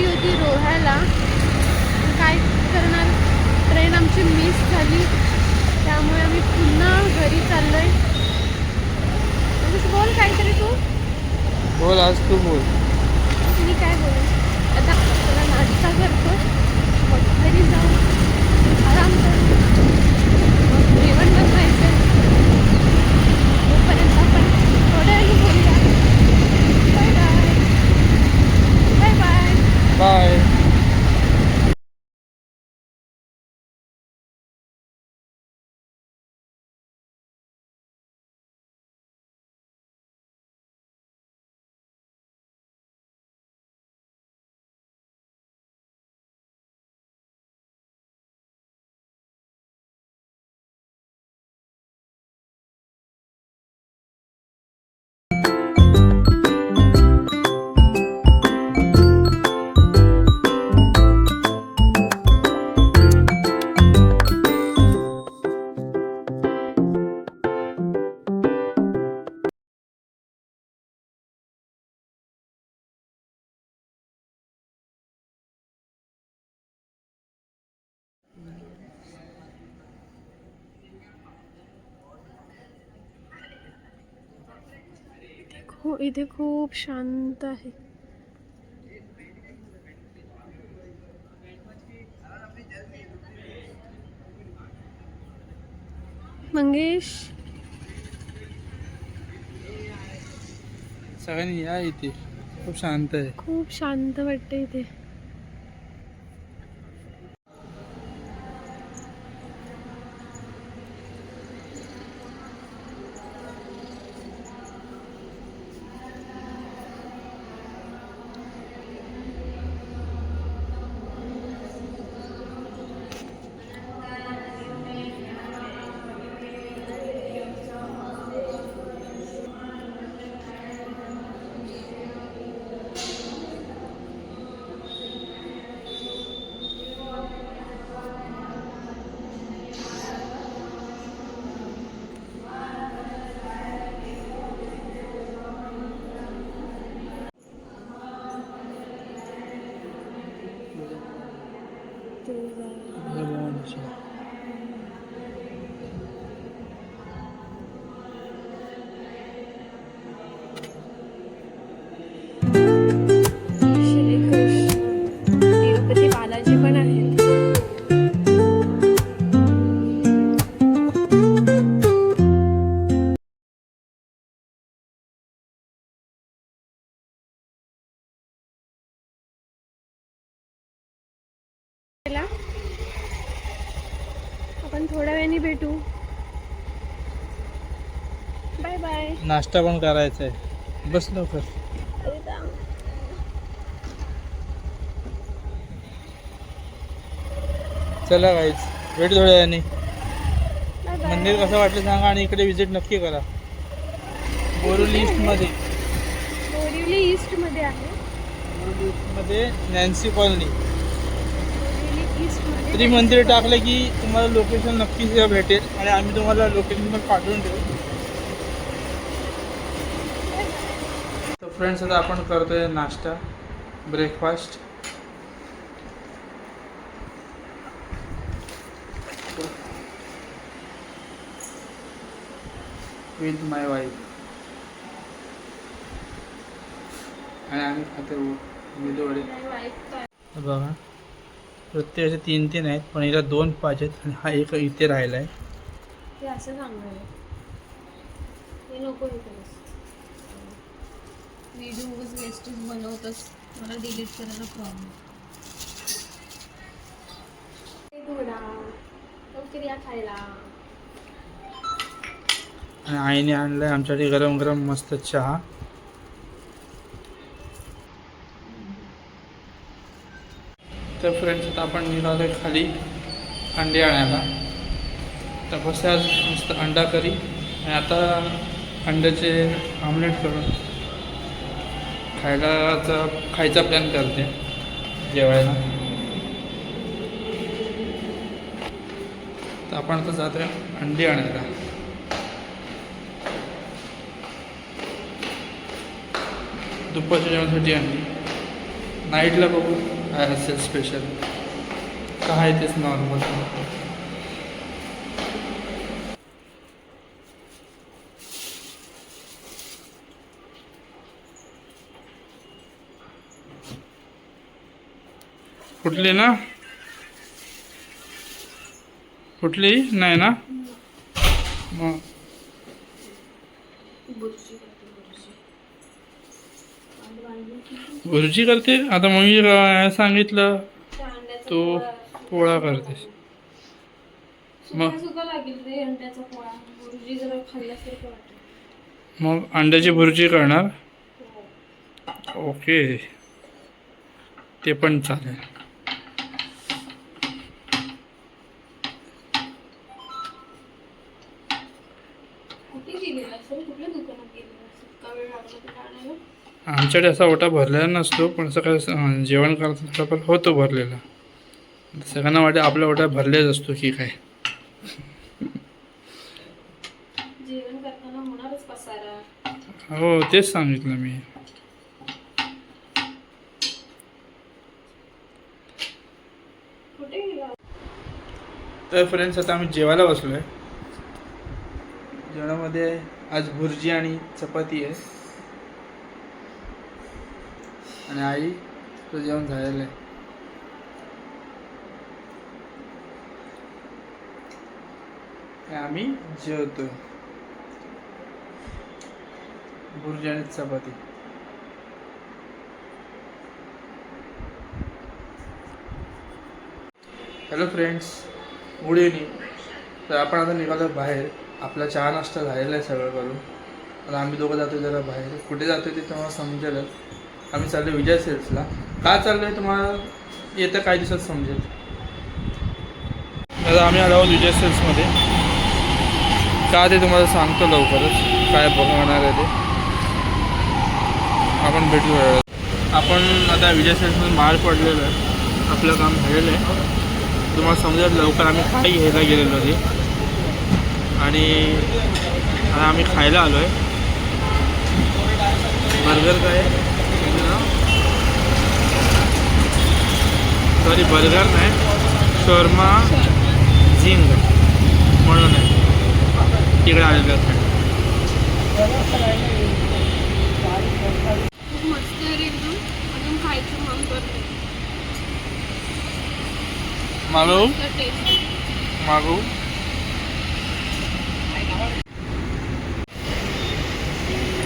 गेली होती रोह्याला. काय करणार? ट्रेन आमची मिस झाली. त्यामुळे आम्ही पुन्हा घरी चाललोय. बोल काहीतरी तू. बोल आज तू बोल. खू इथे खूप शांत आहे. मंगेश? सगळ्यांनी या इथे. खूप शांत आहे. खूप शांत वाटते इथे. Nagawa na siya. आपण थोड्या वेळाने भेटू. बाय बाय नाश्ता पण करायचा आहे. बस लवकर. चला काहीच भेट थोड्या वेळाने मंदिर कसं वाटलं सांगा आणि इकडे विजिट नक्की करा. बोरुली ईस्टमध्ये बोरिवली ईस्टमध्ये आहे. बोरुली ईस्टमध्ये नॅन्सी कॉलनी बोरिवली त्रिमंदिर टाकलं की तुम्हाला लोकेशन नक्कीच भेटेल आणि आम्ही तुम्हाला लोकेशन पण पाठवून देऊ. तर फ्रेंड्स आता आपण करतोय नाश्ता ब्रेकफास्ट विथ माय वाईफ आणि आम्ही खाते हे बघा. प्रत्येकाचे तीन तीन आहेत पण हिला दोन पाहिजेत आणि हा एक इथे राहिला आहे ते असं सांगणार आहे. ते नको हे करूस. व्हिडिओ उगाच वेस्टेज बनवतस. मला डिलीट करायला प्रॉब्लेम लवकर या खायला. आणि आईने आणलं आहे आमच्यासाठी गरम गरम मस्त चहा. तर फ्रेंड्स आता आपण निघालो खाली अंडे आणायला. तर बस आज मस्त अंडा करी आणि आता अंड्याचे आमलेट करून खायला खायचा प्लॅन करते जेवायला. तर आपण आता जातोय अंडी आणायला. दुपारच्या जेवणासाठी अंडी. नाईटला बघू. काय असेल स्पेशल. काय तेच नॉर्मल कुठली ना? कुठली नाही ना? मग भुर्जी करते? आता मम्मी काय सांगितलं? तू पोळा. करतेस मग? अंड्याचा मग भुर्जी करणार? ओके. ते पण चालेल. कुठल्या दुकानात आमच्याकडे असा ओटा भरलेला नसतो पण अं, जेवण करता पण होतो भरलेला. सगळ्यांना वाटते आपला ओटा भरलेच असतो की काय. करताना हो तेच सांगितलं मी. तर फ्रेंड्स आता आम्ही जेवायला बसलो आहे जेवणामध्ये आज भुर्जी आणि चपाती आहे. आणि आई तुझं जेवण झालेलं आहे. आम्ही जेवतो भुर्जी आणि चपाती. हॅलो फ्रेंड्स गुड इव्हनिंग तर आपण आता निघालो बाहेर. आपला चहा नाश्ता झालेला आहे सगळं करून. आता आम्ही दोघं जातो जरा बाहेर. कुठे जातो ते तेव्हा समजेलच. आम्ही चाललो विजय सेल्सला. का चाललो आहे तुम्हाला? येत्या काही दिवसात समजेल. आता आम्ही आलो आहोत विजय सेल्समध्ये. का ते तुम्हाला सांगतो लवकरच. काय बघणार आहे ते. आपण भेटू आपण आता विजय सेल्समधून बाहेर पडलेलो आहे. आपलं काम झालेलं आहे. तुम्हाला समजेल लवकर आम्ही काय घ्यायला गेलेलो ते आणि आता आम्ही खायला आलो आहे बर्गर काय सॉरी बर्गर नाही शर्मा झिंग म्हणून आहे. तिकडे आलेलं मागवू मागवू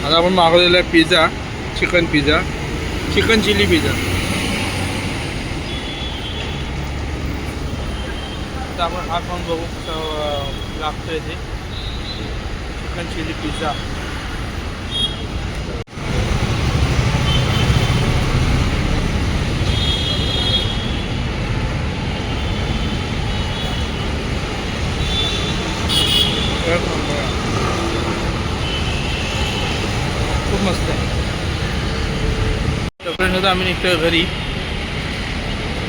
आता आपण मागवलेला आहे pizza chicken pizza chicken chilli pizza. तर आपण हा खाऊन बघू कसं अं, लागतोय ते. Chicken chilli pizza. खूप मस्त आहे. तोपर्यंत आम्ही निघतोय घरी.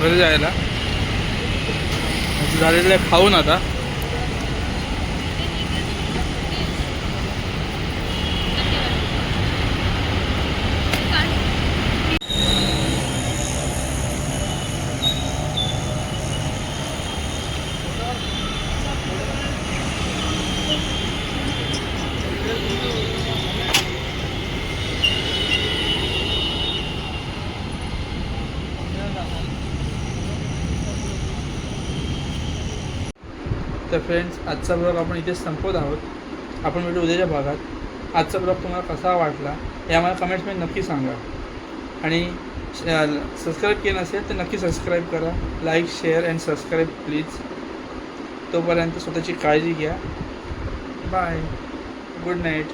घरी जायला. झालेलं आहे खाऊन आता. तर फ्रेंड्स आजचा ब्लॉग आपण इथेच संपवत आहोत. आपण भेटू उद्याच्या भागात. आजचा ब्लॉग तुम्हाला कसा वाटला हे आम्हाला कमेंट्समध्ये नक्की सांगा. आणि सबस्क्राईब केलं नसेल तर नक्की सबस्क्राईब करा. Like share and subscribe please तोपर्यंत स्वतःची काळजी घ्या. Bye good night